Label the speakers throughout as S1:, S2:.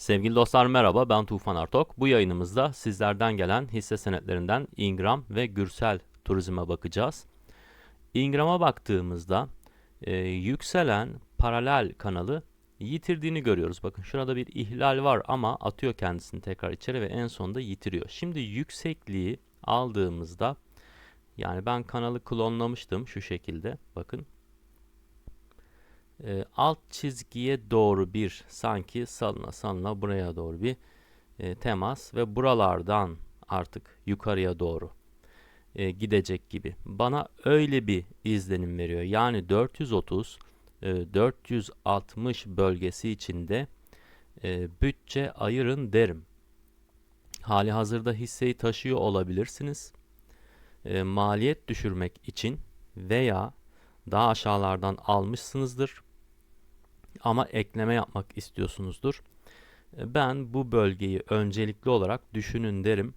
S1: Sevgili dostlar merhaba ben Tufan Artok. Bu yayınımızda sizlerden gelen hisse senetlerinden Ingram ve Gürsel Turizm'e bakacağız. Ingram'a baktığımızda e, yükselen paralel kanalı yitirdiğini görüyoruz. Bakın şurada bir ihlal var ama atıyor kendisini tekrar içeri ve en sonunda yitiriyor. Şimdi yüksekliği aldığımızda yani ben kanalı klonlamıştım şu şekilde. Bakın e, alt çizgiye doğru bir sanki salına salına buraya doğru bir e, temas ve buralardan artık yukarıya doğru e, gidecek gibi. Bana öyle bir izlenim veriyor. Yani 430 e, 460 bölgesi içinde e, bütçe ayırın derim. Hali hazırda hisseyi taşıyor olabilirsiniz. E, maliyet düşürmek için veya daha aşağılardan almışsınızdır ama ekleme yapmak istiyorsunuzdur. E, Ben bu bölgeyi öncelikli olarak düşünün derim.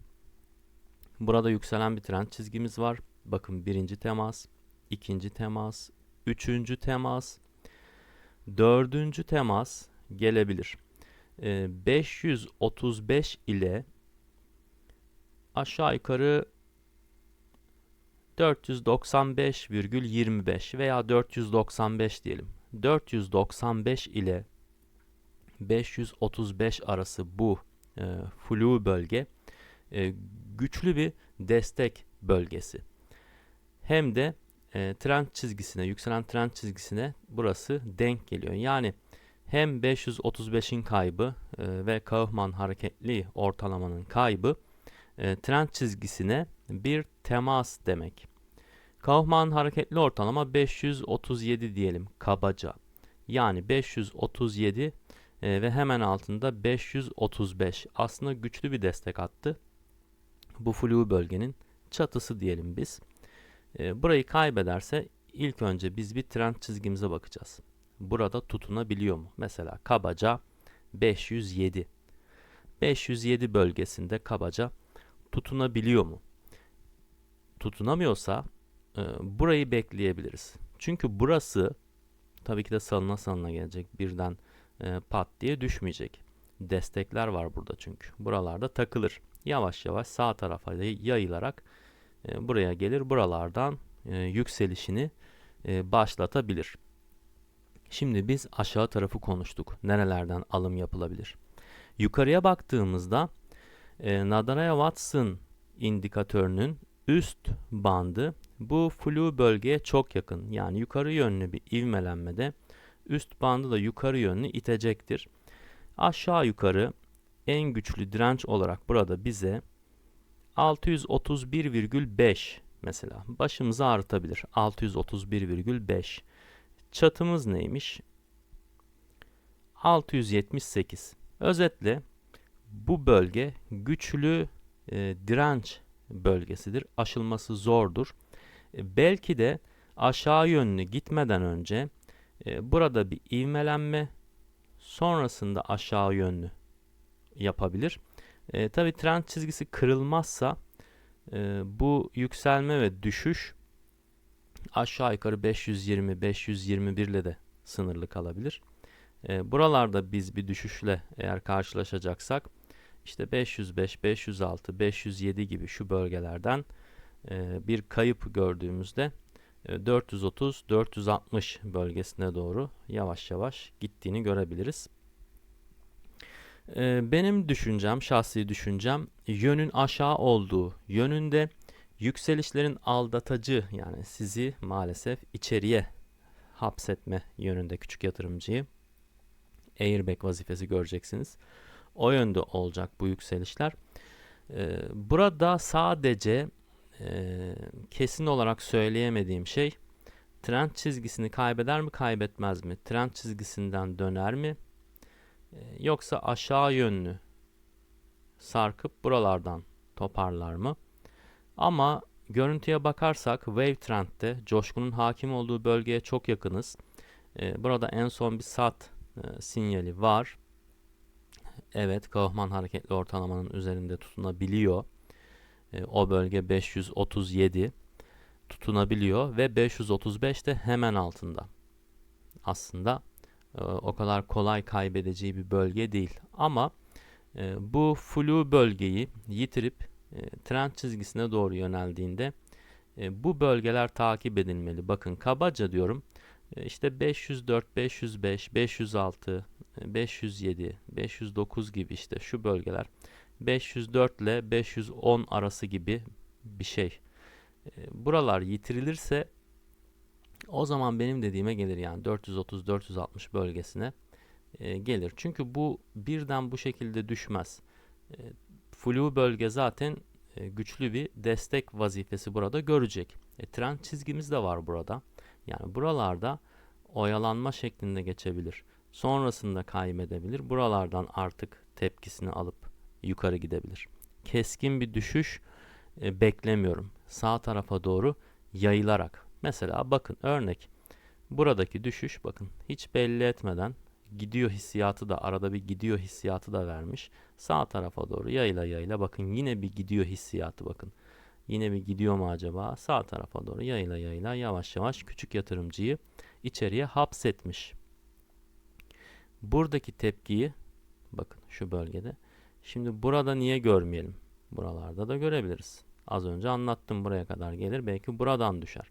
S1: Burada yükselen bir trend çizgimiz var. Bakın birinci temas, ikinci temas, üçüncü temas, dördüncü temas gelebilir. E, 535 ile aşağı yukarı 495,25 veya 495 diyelim. 495 ile 535 arası bu e, flu bölge e, güçlü bir destek bölgesi. Hem de e, trend çizgisine, yükselen trend çizgisine burası denk geliyor. Yani hem 535'in kaybı e, ve Kaufman hareketli ortalamanın kaybı e, trend çizgisine bir temas demek. Kaufman hareketli ortalama 537 diyelim kabaca. Yani 537 e, ve hemen altında 535. Aslında güçlü bir destek attı. Bu flu bölgenin çatısı diyelim biz. E, burayı kaybederse ilk önce biz bir trend çizgimize bakacağız. Burada tutunabiliyor mu? Mesela kabaca 507. 507 bölgesinde kabaca tutunabiliyor mu? Tutunamıyorsa e, burayı bekleyebiliriz. Çünkü burası tabii ki de salına salına gelecek. Birden e, pat diye düşmeyecek. Destekler var burada çünkü. Buralarda takılır. Yavaş yavaş sağ tarafa yayılarak e, buraya gelir. Buralardan e, yükselişini e, başlatabilir. Şimdi biz aşağı tarafı konuştuk. Nerelerden alım yapılabilir? Yukarıya baktığımızda e, Nadaraya Watson indikatörünün üst bandı bu flu bölgeye çok yakın. Yani yukarı yönlü bir ivmelenmede üst bandı da yukarı yönlü itecektir. Aşağı yukarı en güçlü direnç olarak burada bize 631,5 mesela başımızı ağrıtabilir. 631,5 çatımız neymiş? 678. Özetle bu bölge güçlü e, direnç bölgesidir. Aşılması zordur. E, belki de aşağı yönlü gitmeden önce e, burada bir ivmelenme sonrasında aşağı yönlü yapabilir. E, Tabi trend çizgisi kırılmazsa e, bu yükselme ve düşüş aşağı yukarı 520-521 ile de sınırlı kalabilir. E, buralarda biz bir düşüşle eğer karşılaşacaksak işte 505, 506, 507 gibi şu bölgelerden e, bir kayıp gördüğümüzde e, 430, 460 bölgesine doğru yavaş yavaş gittiğini görebiliriz. E, benim düşüncem, şahsi düşüncem yönün aşağı olduğu yönünde yükselişlerin aldatıcı yani sizi maalesef içeriye hapsetme yönünde küçük yatırımcıyı airbag vazifesi göreceksiniz. O yönde olacak bu yükselişler. Ee, burada sadece e, kesin olarak söyleyemediğim şey trend çizgisini kaybeder mi kaybetmez mi? Trend çizgisinden döner mi? Ee, yoksa aşağı yönlü sarkıp buralardan toparlar mı? Ama görüntüye bakarsak wave trendde coşkunun hakim olduğu bölgeye çok yakınız. Ee, burada en son bir sat e, sinyali var. Evet Kaufman hareketli ortalamanın üzerinde tutunabiliyor. E, o bölge 537 tutunabiliyor ve 535 de hemen altında. Aslında e, o kadar kolay kaybedeceği bir bölge değil. Ama e, bu flu bölgeyi yitirip trend çizgisine doğru yöneldiğinde bu bölgeler takip edilmeli. Bakın kabaca diyorum işte 504, 505, 506, 507, 509 gibi işte şu bölgeler 504 ile 510 arası gibi bir şey. E, buralar yitirilirse o zaman benim dediğime gelir yani 430-460 bölgesine e, gelir. Çünkü bu birden bu şekilde düşmez. E, flu bölge zaten e, güçlü bir destek vazifesi burada görecek. E, trend çizgimiz de var burada. Yani buralarda oyalanma şeklinde geçebilir. Sonrasında kaybedebilir. Buralardan artık tepkisini alıp yukarı gidebilir. Keskin bir düşüş e, beklemiyorum. Sağ tarafa doğru yayılarak. Mesela bakın örnek. Buradaki düşüş bakın hiç belli etmeden gidiyor hissiyatı da arada bir gidiyor hissiyatı da vermiş. Sağ tarafa doğru yayla yayla bakın yine bir gidiyor hissiyatı bakın. Yine bir gidiyor mu acaba? Sağ tarafa doğru yayla yayla yavaş yavaş küçük yatırımcıyı içeriye hapsetmiş. Buradaki tepkiyi bakın şu bölgede. Şimdi burada niye görmeyelim? Buralarda da görebiliriz. Az önce anlattım buraya kadar gelir. Belki buradan düşer.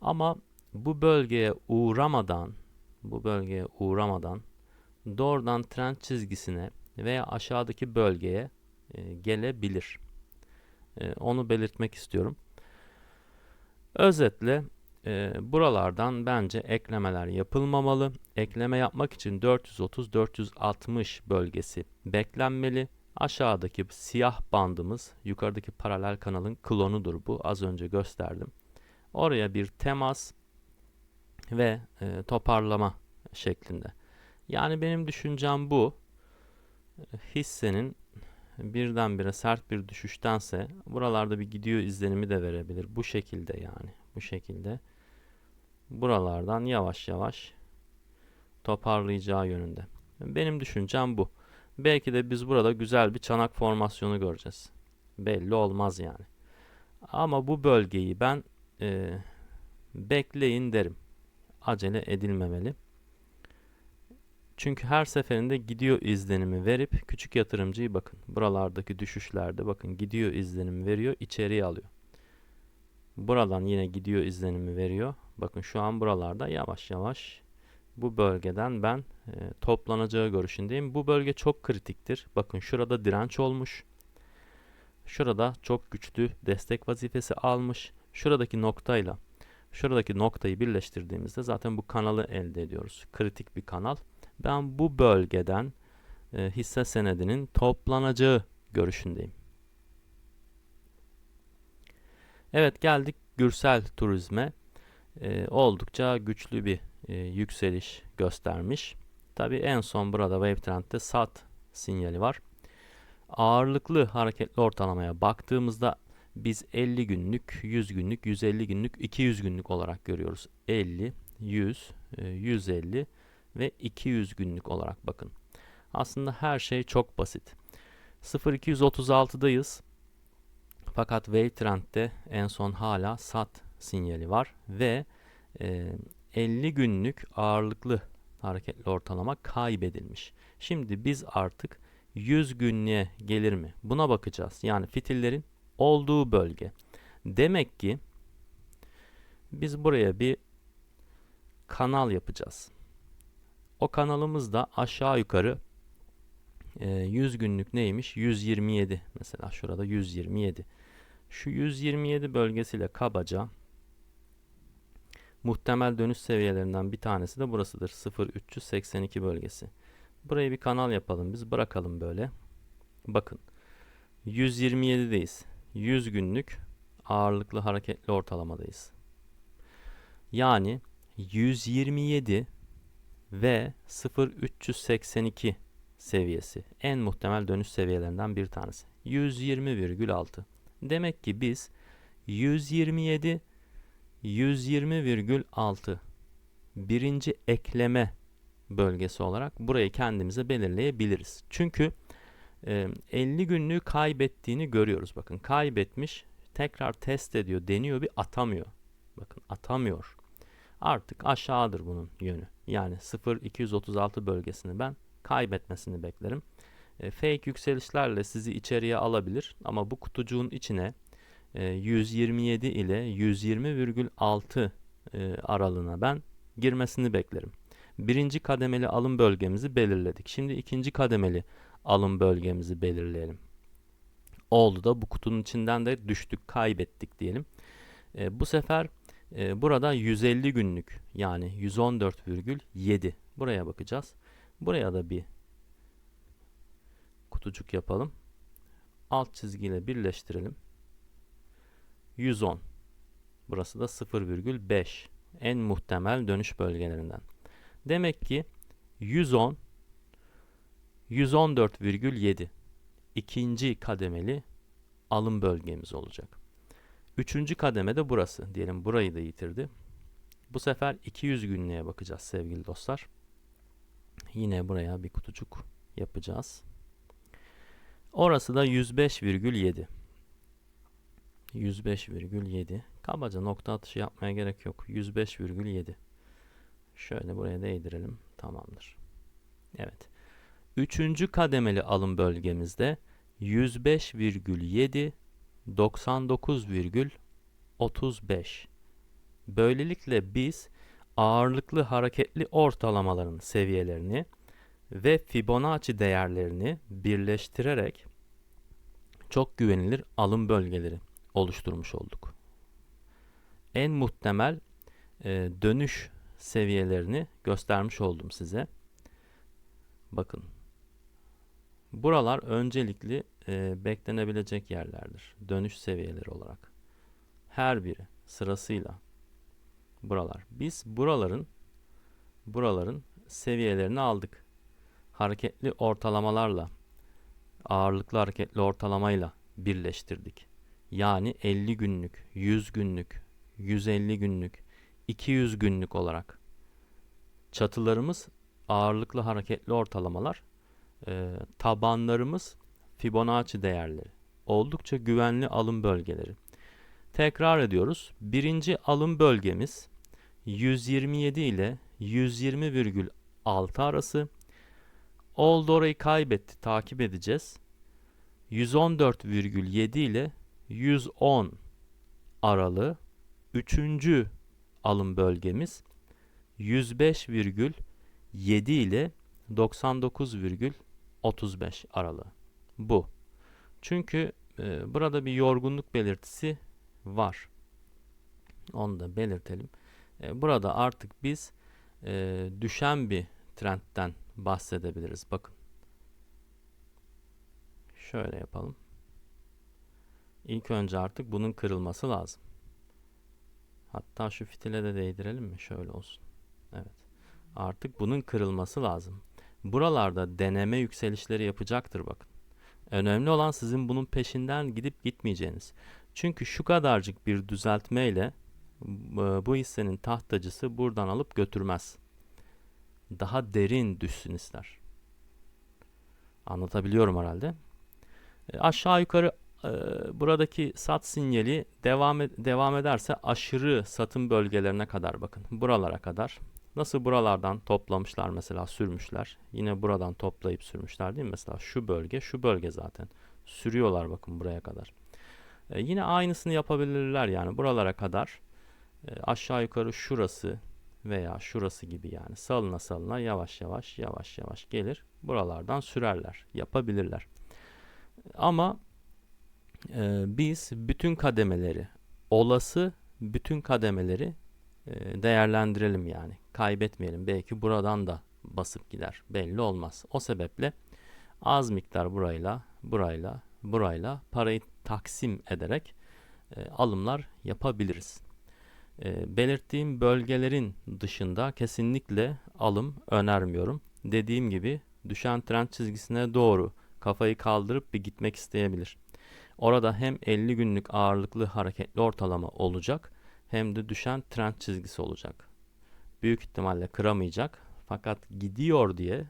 S1: Ama bu bölgeye uğramadan bu bölgeye uğramadan doğrudan trend çizgisine veya aşağıdaki bölgeye e, gelebilir. E, onu belirtmek istiyorum. Özetle e, buralardan bence eklemeler yapılmamalı. Ekleme yapmak için 430-460 bölgesi beklenmeli. Aşağıdaki siyah bandımız yukarıdaki paralel kanalın klonudur bu. Az önce gösterdim. Oraya bir temas ve e, toparlama şeklinde. Yani benim düşüncem bu. Hissenin birdenbire sert bir düşüştense buralarda bir gidiyor izlenimi de verebilir. Bu şekilde yani. Bu şekilde. Buralardan yavaş yavaş toparlayacağı yönünde. Benim düşüncem bu. Belki de biz burada güzel bir çanak formasyonu göreceğiz. Belli olmaz yani. Ama bu bölgeyi ben e, bekleyin derim. Acele edilmemeli. Çünkü her seferinde gidiyor izlenimi verip küçük yatırımcıyı bakın buralardaki düşüşlerde bakın gidiyor izlenimi veriyor içeriye alıyor. Buradan yine gidiyor izlenimi veriyor. Bakın şu an buralarda yavaş yavaş bu bölgeden ben e, toplanacağı görüşündeyim. Bu bölge çok kritiktir. Bakın şurada direnç olmuş. Şurada çok güçlü destek vazifesi almış. Şuradaki noktayla şuradaki noktayı birleştirdiğimizde zaten bu kanalı elde ediyoruz. Kritik bir kanal. Ben bu bölgeden e, hisse senedinin toplanacağı görüşündeyim. Evet geldik Gürsel Turizm'e. E, oldukça güçlü bir e, yükseliş göstermiş. Tabi en son burada Wavetrend'de sat sinyali var. Ağırlıklı hareketli ortalamaya baktığımızda biz 50 günlük, 100 günlük, 150 günlük, 200 günlük olarak görüyoruz. 50, 100, 150 ve 200 günlük olarak bakın. Aslında her şey çok basit. 0236'dayız. Fakat Wave Trend'de en son hala sat sinyali var ve e, 50 günlük ağırlıklı hareketli ortalama kaybedilmiş. Şimdi biz artık 100 günlüğe gelir mi? Buna bakacağız. Yani fitillerin olduğu bölge. Demek ki biz buraya bir kanal yapacağız. O kanalımız da aşağı yukarı 100 günlük neymiş? 127 mesela şurada 127. Şu 127 bölgesiyle kabaca muhtemel dönüş seviyelerinden bir tanesi de burasıdır. 0382 bölgesi. Burayı bir kanal yapalım biz bırakalım böyle. Bakın 127'deyiz. 100 günlük ağırlıklı hareketli ortalamadayız. Yani 127 ve 0.382 seviyesi en muhtemel dönüş seviyelerinden bir tanesi. 120,6. Demek ki biz 127 120,6 birinci ekleme bölgesi olarak burayı kendimize belirleyebiliriz. Çünkü 50 günlüğü kaybettiğini görüyoruz. Bakın kaybetmiş tekrar test ediyor deniyor bir atamıyor. Bakın atamıyor. artık aşağıdır bunun yönü. Yani 0-236 bölgesini ben kaybetmesini beklerim. E, fake yükselişlerle sizi içeriye alabilir ama bu kutucuğun içine e, 127 ile 120,6 e, aralığına ben girmesini beklerim. Birinci kademeli alım bölgemizi belirledik. Şimdi ikinci kademeli alım bölgemizi belirleyelim. Oldu da bu kutunun içinden de düştük, kaybettik diyelim. E, bu sefer e, burada 150 günlük yani 114,7 buraya bakacağız. Buraya da bir kutucuk yapalım. Alt çizgiyle birleştirelim. 110. Burası da 0,5. En muhtemel dönüş bölgelerinden. Demek ki 110 114,7 ikinci kademeli alım bölgemiz olacak. Üçüncü kademe de burası. Diyelim burayı da yitirdi. Bu sefer 200 günlüğe bakacağız sevgili dostlar. Yine buraya bir kutucuk yapacağız. Orası da 105,7. 105,7. Kabaca nokta atışı yapmaya gerek yok. 105,7. Şöyle buraya değdirelim. Tamamdır. Evet. Üçüncü kademeli alım bölgemizde 105,7 99,35. Böylelikle biz ağırlıklı hareketli ortalamaların seviyelerini ve Fibonacci değerlerini birleştirerek çok güvenilir alım bölgeleri oluşturmuş olduk. En muhtemel e, dönüş seviyelerini göstermiş oldum size. Bakın. Buralar öncelikli e, beklenebilecek yerlerdir. Dönüş seviyeleri olarak. Her biri sırasıyla buralar. Biz buraların buraların seviyelerini aldık. Hareketli ortalamalarla ağırlıklı hareketli ortalamayla birleştirdik. Yani 50 günlük, 100 günlük, 150 günlük, 200 günlük olarak çatılarımız ağırlıklı hareketli ortalamalar, e, tabanlarımız Fibonacci değerleri. Oldukça güvenli alım bölgeleri. Tekrar ediyoruz. Birinci alım bölgemiz 127 ile 120,6 arası. Oldu orayı kaybetti. Takip edeceğiz. 114,7 ile 110 aralığı. Üçüncü alım bölgemiz 105,7 ile 99,35 aralığı. Bu. Çünkü e, burada bir yorgunluk belirtisi var. Onu da belirtelim. E, burada artık biz e, düşen bir trendten bahsedebiliriz. Bakın. Şöyle yapalım. İlk önce artık bunun kırılması lazım. Hatta şu fitile de değdirelim mi? Şöyle olsun. Evet. Artık bunun kırılması lazım. Buralarda deneme yükselişleri yapacaktır bakın. Önemli olan sizin bunun peşinden gidip gitmeyeceğiniz. Çünkü şu kadarcık bir düzeltmeyle bu hissenin tahtacısı buradan alıp götürmez. Daha derin düşsün ister. Anlatabiliyorum herhalde. E, aşağı yukarı e, buradaki sat sinyali devam ed devam ederse aşırı satım bölgelerine kadar bakın. Buralara kadar. Nasıl buralardan toplamışlar mesela sürmüşler. Yine buradan toplayıp sürmüşler değil mi? Mesela şu bölge, şu bölge zaten. Sürüyorlar bakın buraya kadar. E, yine aynısını yapabilirler yani buralara kadar. E, aşağı yukarı şurası veya şurası gibi yani salına salına yavaş yavaş yavaş yavaş gelir. Buralardan sürerler. Yapabilirler. Ama e, biz bütün kademeleri olası bütün kademeleri e, değerlendirelim yani. Kaybetmeyelim. Belki buradan da basıp gider. Belli olmaz. O sebeple az miktar burayla, burayla, burayla parayı taksim ederek e, alımlar yapabiliriz. E, belirttiğim bölgelerin dışında kesinlikle alım önermiyorum. Dediğim gibi düşen trend çizgisine doğru kafayı kaldırıp bir gitmek isteyebilir. Orada hem 50 günlük ağırlıklı hareketli ortalama olacak hem de düşen trend çizgisi olacak. Büyük ihtimalle kıramayacak fakat gidiyor diye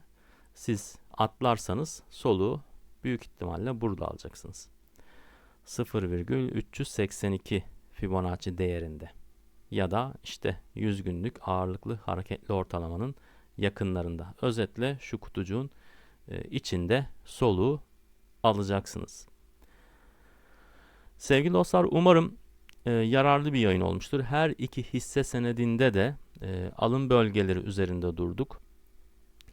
S1: siz atlarsanız soluğu büyük ihtimalle burada alacaksınız. 0,382 Fibonacci değerinde. Ya da işte 100 günlük ağırlıklı hareketli ortalamanın yakınlarında. Özetle şu kutucuğun e, içinde soluğu alacaksınız. Sevgili dostlar umarım e, yararlı bir yayın olmuştur. Her iki hisse senedinde de e, alım bölgeleri üzerinde durduk.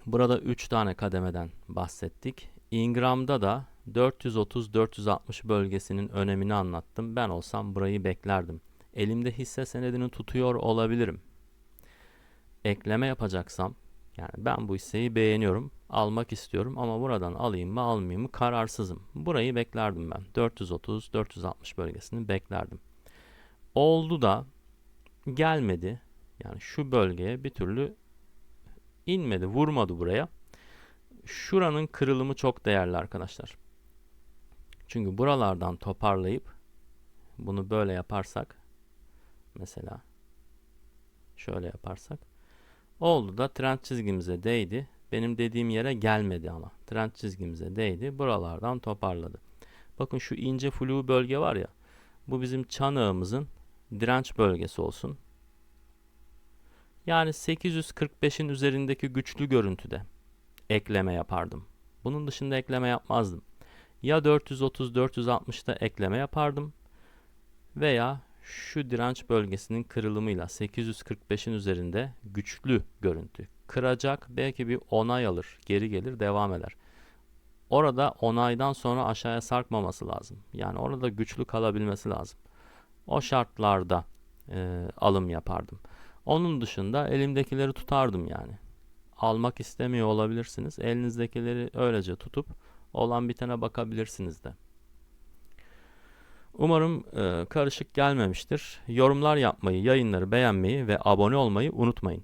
S1: Burada 3 tane kademeden bahsettik. Ingram'da da 430-460 bölgesinin önemini anlattım. Ben olsam burayı beklerdim. Elimde hisse senedini tutuyor olabilirim. Ekleme yapacaksam yani ben bu hisseyi beğeniyorum, almak istiyorum ama buradan alayım mı almayayım mı kararsızım. Burayı beklerdim ben. 430-460 bölgesini beklerdim. Oldu da gelmedi. Yani şu bölgeye bir türlü inmedi, vurmadı buraya. Şuranın kırılımı çok değerli arkadaşlar. Çünkü buralardan toparlayıp bunu böyle yaparsak mesela şöyle yaparsak oldu da trend çizgimize değdi. Benim dediğim yere gelmedi ama trend çizgimize değdi. Buralardan toparladı. Bakın şu ince flu bölge var ya bu bizim çanağımızın direnç bölgesi olsun. Yani 845'in üzerindeki güçlü görüntüde ekleme yapardım. Bunun dışında ekleme yapmazdım. Ya 430-460'da ekleme yapardım veya şu direnç bölgesinin kırılımıyla 845'in üzerinde güçlü görüntü kıracak belki bir onay alır geri gelir devam eder. Orada onaydan sonra aşağıya sarkmaması lazım. Yani orada güçlü kalabilmesi lazım. O şartlarda e, alım yapardım. Onun dışında elimdekileri tutardım yani. Almak istemiyor olabilirsiniz. Elinizdekileri öylece tutup olan bitene bakabilirsiniz de. Umarım e, karışık gelmemiştir. Yorumlar yapmayı, yayınları beğenmeyi ve abone olmayı unutmayın.